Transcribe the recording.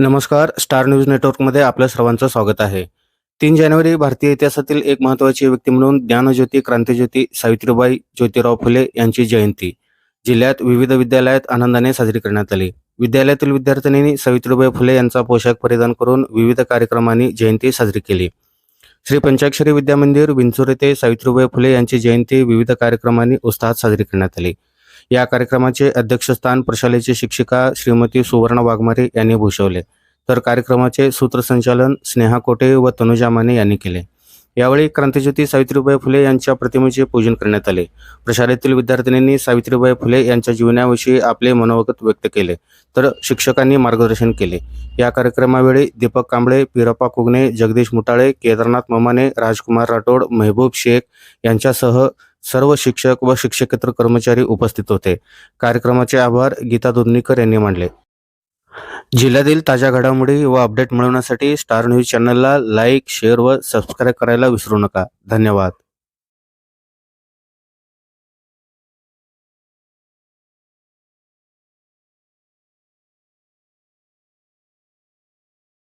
नमस्कार star news नेटवर्कमध्ये आपल्या सर्वांचं स्वागत आहे. तीन जानेवारी भारतीय इतिहासातील एक महत्त्वाची व्यक्ती म्हणून ज्ञानज्योती क्रांतीज्योती सावित्रीबाई ज्योतिराव फुले यांची जयंती. जिल्ह्यात विविध विद्यालयात आनंदाने साजरी करण्यात आली. विद्यालयातील विद्यार्थ्यांनी सावित्रीबाई फुले यांचा पोशाख परिधान करून विविध कार्यक्रमांनी जयंती साजरी केली. श्री पंचाक्षरी विद्यामंदिर विंचूर येथे सावित्रीबाई फुले यांची जयंती विविध कार्यक्रमांनी उत्साहात साजरी करण्यात आली. या कार्यक्रमाचे अध्यक्षस्थान प्रशालेची शिक्षिका श्रीमती सुवर्ण वाघमारे यांनी भूषवले. तर कार्यक्रमाचे सूत्रसंचालन स्नेहा कोटे व तनुजा माने यांनी केले. यावेळी क्रांतिज्योती सावित्रीबाई फुले यांच्या प्रतिमेचे पूजन करण्यात आले. प्रशालेतील विद्यार्थिनींनी सावित्रीबाई फुले यांच्या जीवनाविषयी आपले मनोगत व्यक्त केले. तर शिक्षकांनी मार्गदर्शन केले. या कार्यक्रमावेळी दीपक कांबळे पिरप्पा कुगणे जगदीश मुटाळे केदारनाथ ममाने राजकुमार राठोड महबूब शेख यांच्यासह सर्व शिक्षक व शिक्षकेतर कर्मचारी उपस्थित होते. कार्यक्रमाचे आभार गीता दोन्नीकर यांनी मांडले जिल्ह्यातील ताज्या घडामोडी व अपडेट मिळवण्यासाठी स्टार न्यूज चॅनलला लाईक शेअर व सबस्क्राईब करायला विसरू नका. धन्यवाद.